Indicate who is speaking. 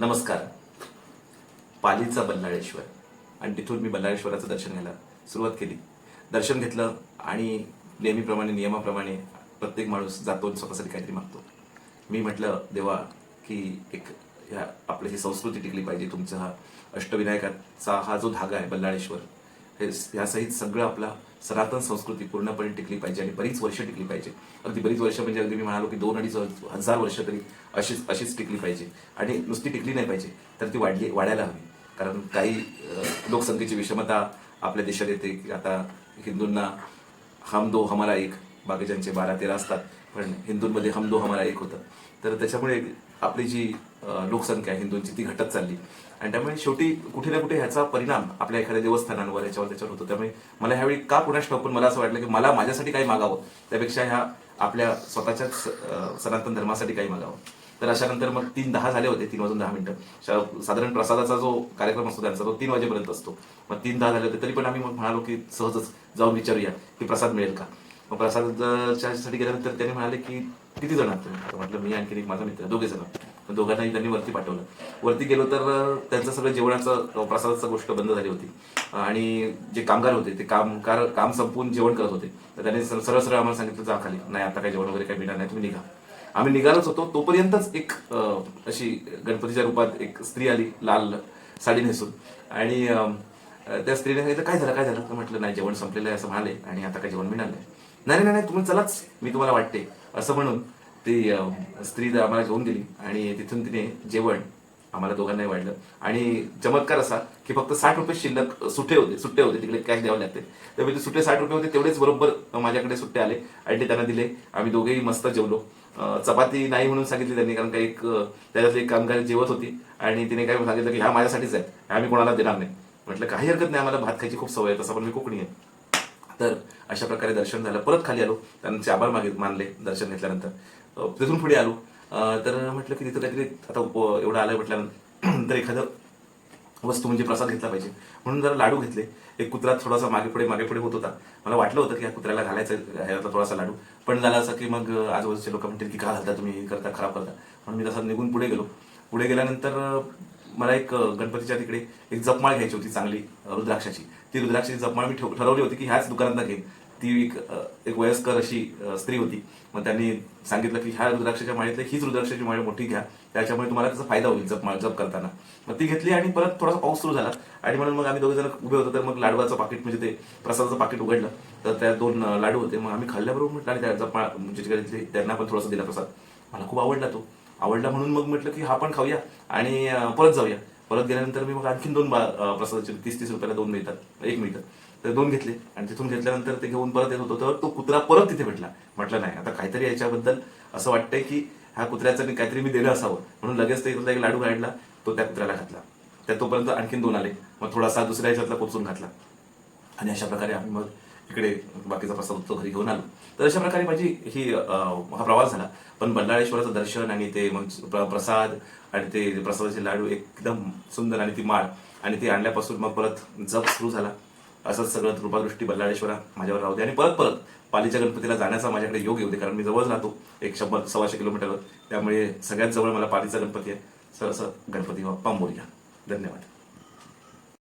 Speaker 1: नमस्कार. पालीचा बल्लाळेश्वर. आणि तिथून मी बल्लाळेश्वराचं दर्शन घ्यायला सुरुवात केली. दर्शन घेतलं आणि नेहमीप्रमाणे नियमाप्रमाणे प्रत्येक माणूस जातो आणि स्वतःसाठी काहीतरी मागतो. मी म्हटलं देवा की एक ह्या आपली ही संस्कृती टिकली पाहिजे तुमचा हा अष्टविनायकाचा हा जो धागा आहे बल्लाळेश्वर हे यासहित सगळं आपला सनातन संस्कृती पूर्णपणे टिकली पाहिजे आणि बरीच वर्ष टिकली पाहिजे. अगदी बरीच वर्ष म्हणजे अगदी मी म्हणालो की दोन अडीच हजार वर्ष तरी अशीच अशीच टिकली पाहिजे. आणि नुसती टिकली नाही पाहिजे तर ती वाढली वाढायला हवी. कारण काही लोकसंख्येची विषमता आपल्या देशात येते की आता हिंदूंना हम दो हमारा एक बाकीच्यांचे बारा तेरा असतात. पण हिंदूंमध्ये हम दो हमारा एक होतं. तर त्याच्यामुळे आपली जी लोकसंख्या हिंदूंची ती घटत चालली. आणि त्यामुळे शेवटी कुठे ना कुठे ह्याचा परिणाम आपल्या एखाद्या देवस्थानांवर याच्यावर त्याच्यावर होतो. त्यामुळे मला ह्यावेळी का कुणास ठाऊक पण मला असं वाटलं की मला माझ्यासाठी काही मागावं. त्यापेक्षा ह्या आपल्या स्वतःच्याच सनातन धर्मासाठी काही मागावं. तर अशा नंतर मग तीन दहा झाले होते तीन वाजून दहा मिनिटं. साधारण प्रसादाचा जो कार्यक्रम असतो त्यांचा तो तीन वाजेपर्यंत असतो. मग तीन दहा झाले होते तरी पण आम्ही मग म्हणालो की सहजच जाऊन विचारूया की प्रसाद मिळेल का? मग प्रसादाच्या साठी गेल्यानंतर त्यांनी म्हणाले की किती जण आहात म्हटलं मी आणखी एक माझा मित्र दोघे जण दोघांनाही त्यांनी वरती पाठवलं. वरती गेलो तर त्यांचं सगळं जेवणाचं प्रसादाचं गोष्ट बंद झाली होती. आणि जे कामगार होते ते कामगार काम संपवून जेवण करत होते. तर त्यांनी सरळ सरळ आम्हाला सांगितलं जा खाली. नाही आता काही जेवण वगैरे काही मिळणार नाही तुम्ही निघा. आम्ही निघालोच होतो. तोपर्यंतच एक अशी गणपतीच्या रूपात एक स्त्री आली लाल साडी नेसून. आणि त्या स्त्रीने सांगितलं काय झालं काय झालं? तर म्हटलं नाही जेवण संपलेलं आहे असं म्हणाले आणि आता काय जेवण मिळालं नाही नाही नाही तुम्ही चलाच. मी तुम्हाला वाटते. असं म्हणून ती अं, स्त्री आम्हाला घेऊन गेली आणि तिथून तिने जेवण आम्हाला दोघांनाही वाढलं. आणि चमत्कार असा की फक्त साठ रुपये शिल्लक सुट्टे होते सुट्टे होते तिकडे कॅश द्यावे लागते. तर म्हणजे ते सुट्टे साठ रुपये होते तेवढेच बरोबर माझ्याकडे सुट्टे आले आणि ते त्यांना दिले. आम्ही दोघेही मस्त जेवलो. चपाती नाही म्हणून सांगितली त्यांनी कारण काही एक त्याच्यातली एक कामगार जेवत होती आणि तिने काय सांगितलं की ह्या माझ्यासाठीच आहेत आम्ही कोणाला देणार नाही. म्हटलं काही हरकत नाही आम्हाला भात खायची खूप सवय आहे तसं पण मी कोकणी आहे. तर अशा प्रकारे दर्शन झालं. परत खाली आलो. त्यांचे आभार मागे मानले दर्शन घेतल्यानंतर. तिथून पुढे आलो. तर म्हटलं की तिथं काहीतरी आता उप- एवढं आलं म्हटल्यानंतर एखादं वस्तू म्हणजे प्रसाद घेतला पाहिजे. म्हणून जरा लाडू घेतले. एक कुत्रा थोडासा मागे पुढे मागे पुढे होत होता. मला वाटलं होतं की या कुत्र्याला घालायचं आहे आता थोडासा लाडू. पण झालं असं की मग आजूबाजूचे लोक म्हणतील की का घालता तुम्ही हे करता खराब करता. म्हणून मी तसा निघून पुढे गेलो. पुढे गेल्यानंतर मला एक गणपतीच्या तिकडे एक जपमाळ घ्यायची होती चांगली रुद्राक्षाची. ती रुद्राक्षाची जपमाळ मी ठेव- ठरवली होती की ह्याच दुकानात घेईन. ती एक एक वयस्कर अशी स्त्री होती. मग त्यांनी सांगितलं की ह्या रुद्राक्षाच्या माळीतली हीच रुद्राक्षाची माळी मोठी घ्या. त्याच्यामुळे तुम्हाला त्याचा फायदा होईल जप जप करताना. मग ती घेतली आणि परत थोडासा पाऊस सुरू झाला. आणि म्हणून मग आम्ही दोघे जण उभे होतो. तर मग लाडवाचं पाकिट म्हणजे ते प्रसादाचं पाकिट उघडलं. तर त्या दोन लाडू होते. मग आम्ही खाल्ल्याबरोबर म्हटलं आणि त्या जपमाळ म्हणजे त्यांना पण थोडासा दिला प्रसाद. मला खूप आवडला तो. आवडला म्हणून मग म्हटलं की हा पण खाऊया आणि परत जाऊया. परत गेल्यानंतर मी मग आणखीन दोन बा- प्रसादाचे तीस तीस रुपयाला दोन मिळतात एक मिळतात. तर दोन घेतले. आणि तिथून घेतल्यानंतर ते घेऊन परत येत होतो. तर तो कुत्रा परत तिथे भेटला. म्हटलं नाही. आता काहीतरी याच्याबद्दल असं वाटतंय की ह्या कुत्र्याचं मी काहीतरी मी दिलं असावं. म्हणून लगेच ते एक लाडू काढला. तो त्या कुत्र्याला घातला. त्या तोपर्यंत आणखीन दोन आले. मग थोडासा दुसऱ्या ह्याच्यातला पोचून घातला. आणि अशा प्रकारे आम्ही मग इकडे बाकीचा प्रसाद तो घरी घेऊन आलो. तर अशा प्रकारे माझी ही हा प्रवास झाला. पण बल्लाळेश्वराचं दर्शन आणि ते मग प्र- प्रसाद आणि ते प्रसादाचे लाडू एकदम सुंदर आणि ती माळ आणि ती आणल्यापासून मग परत जप सुरू झाला. असंच सगळं कृपादृष्टी बल्लाळेश्वरा माझ्यावर राहू दे. आणि परत परत पालीच्या गणपतीला जाण्याचा माझ्याकडे योग येऊ दे कारण मी जवळ राहतो एक शंभर सव्वाशे किलोमीटरवर. त्यामुळे सगळ्यात जवळ मला पालीचा गणपती आहे. सर असं गणपती बाप्पा मोर्या. धन्यवाद.